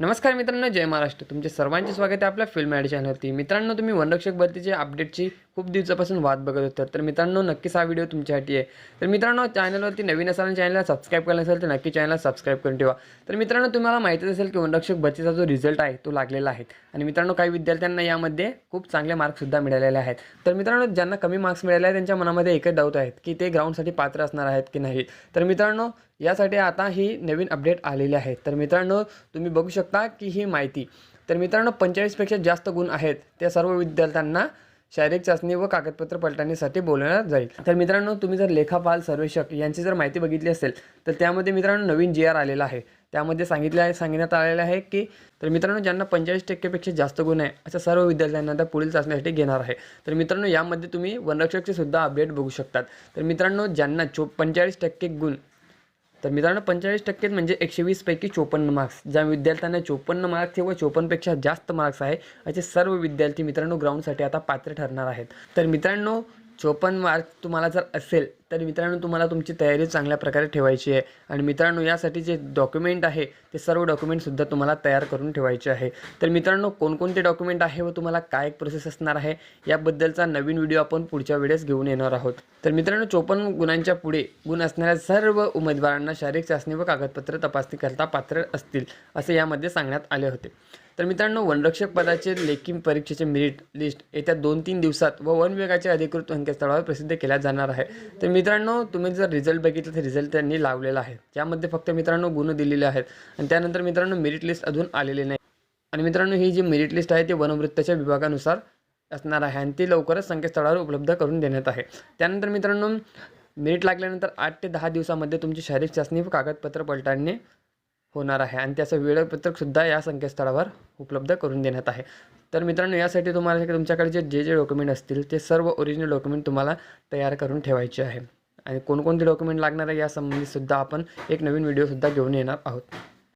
नमस्कार मित्रांनो जय महाराष्ट्र. तुमचे सर्वांचे स्वागत आहे आपल्या फिल्म ॲड चॅनलवरती मित्रांनो तुम्ही वनरक्षक भरतीचे अपडेटची खूप दिवसापासून वाद बघत होतात तर मित्रांनो नक्कीच हा व्हिडिओ तुमच्यासाठी आहे. तर मित्रांनो चॅनलवरती नवीन असाल चॅनलला सबस्क्राईब केलं असेल तर नक्की चॅनलला सबस्क्राईब करून ठेवा. तर मित्रांनो तुम्हाला माहितीच असेल की वनरक्षक भरतीचा जो रिझल्ट आहे तो लागलेला आहे. आणि मित्रांनो काही विद्यार्थ्यांना यामध्ये खूप चांगले मार्क्ससुद्धा मिळालेले आहेत. तर मित्रांनो ज्यांना कमी मार्क्स मिळाले आहेत त्यांच्या मनामध्ये एकच डाऊट आहेत की ते ग्राउंडसाठी पात्र असणार आहेत की नाही. तर मित्रांनो यासाठी आता ही नवीन अपडेट आलेली आहे. तर मित्रांनो तुम्ही बघू शकता की ही माहिती. तर मित्रांनो पंचेचाळीसपेक्षा जास्त गुण आहेत त्या सर्व विद्यार्थ्यांना शारीरिक चाचणी व कागदपत्र पडताळणीसाठी बोलवण्यात जाईल. तर मित्रांनो तुम्ही जर लेखापाल सर्वेक्षक यांची जर माहिती बघितली असेल तर त्यामध्ये मित्रांनो नवीन जी आर आलेला आहे. त्यामध्ये सांगितले आहे सांगण्यात आलेलं आहे की तर मित्रांनो ज्यांना पंचेचाळीस टक्केपेक्षा जास्त गुण आहे अशा सर्व विद्यार्थ्यांना आता पुढील चाचण्यासाठी घेणार आहे. तर मित्रांनो यामध्ये तुम्ही वनरक्षकचे सुद्धा अपडेट बघू शकतात. तर मित्रांनो ज्यांना चो पंचेचाळीस टक्के गुण तर मित्रांनो पंचेचाळीस टक्के म्हणजे एकशे वीसपैकी चोपन्न मार्क्स ज्या विद्यार्थ्यांना चोपन्न मार्क्स किंवा चोपन्नपेक्षा जास्त मार्क्स आहे असे सर्व विद्यार्थी मित्रांनो ग्राउंडसाठी आता पात्र ठरणार आहेत. तर मित्रांनो चोपन्न मार्क्स तुम्हाला जर असेल तर मित्रांनो तुम्हाला तुमची तयारी चांगल्या प्रकारे ठेवायची आहे. आणि मित्रांनो यासाठी जे डॉक्युमेंट आहे ते सर्व डॉक्युमेंटसुद्धा तुम्हाला तयार करून ठेवायचे आहे. तर मित्रांनो कोणकोणते डॉक्युमेंट आहे व तुम्हाला काय प्रोसेस असणार आहे याबद्दलचा नवीन व्हिडिओ आपण पुढच्या वेळेस घेऊन येणार आहोत. तर मित्रांनो चोपन्न गुणांच्या पुढे गुण असणाऱ्या सर्व उमेदवारांना शारीरिक चाचणी व कागदपत्र तपासणीकरता पात्र असतील असे यामध्ये सांगण्यात आले होते. तर मित्रांनो वनरक्षक पदाचे लेखी परीक्षेचे मेरिट लिस्ट येत्या दोन तीन दिवसात व वन विभागाच्या अधिकृत संकेतस्थळावर प्रसिद्ध केल्या जाणार आहे. तर मित्रांनो तुम्ही जर रिझल्ट बघितलं तर रिझल्ट त्यांनी लावलेला आहे. त्यामध्ये फक्त मित्रांनो गुण दिलेले आहेत. आणि त्यानंतर मित्रांनो मेरिट लिस्ट अजून आलेली नाही. आणि मित्रांनो ही जी मेरिट लिस्ट आहे ती वनवृत्ताच्या विभागानुसार असणार आहे आणि ती लवकरच संकेतस्थळावर उपलब्ध करून देण्यात आहे. त्यानंतर मित्रांनो मेरिट लागल्यानंतर आठ ते दहा दिवसामध्ये तुमची शारीरिक चाचणी व कागदपत्र पडताळणी होणार आहे आणि त्याचं वेळापत्रकसुद्धा या संकेतस्थळावर उपलब्ध करून देण्यात आहे. तर मित्रांनो यासाठी तुम्हाला तुमच्याकडे जे जे जे डॉक्युमेंट असतील ते सर्व ओरिजिनल डॉक्युमेंट तुम्हाला तयार करून ठेवायचे आहे. आणि कोणकोणते डॉक्युमेंट लागणार आहे यासंबंधीसुद्धा आपण एक नवीन व्हिडिओसुद्धा घेऊन येणार आहोत.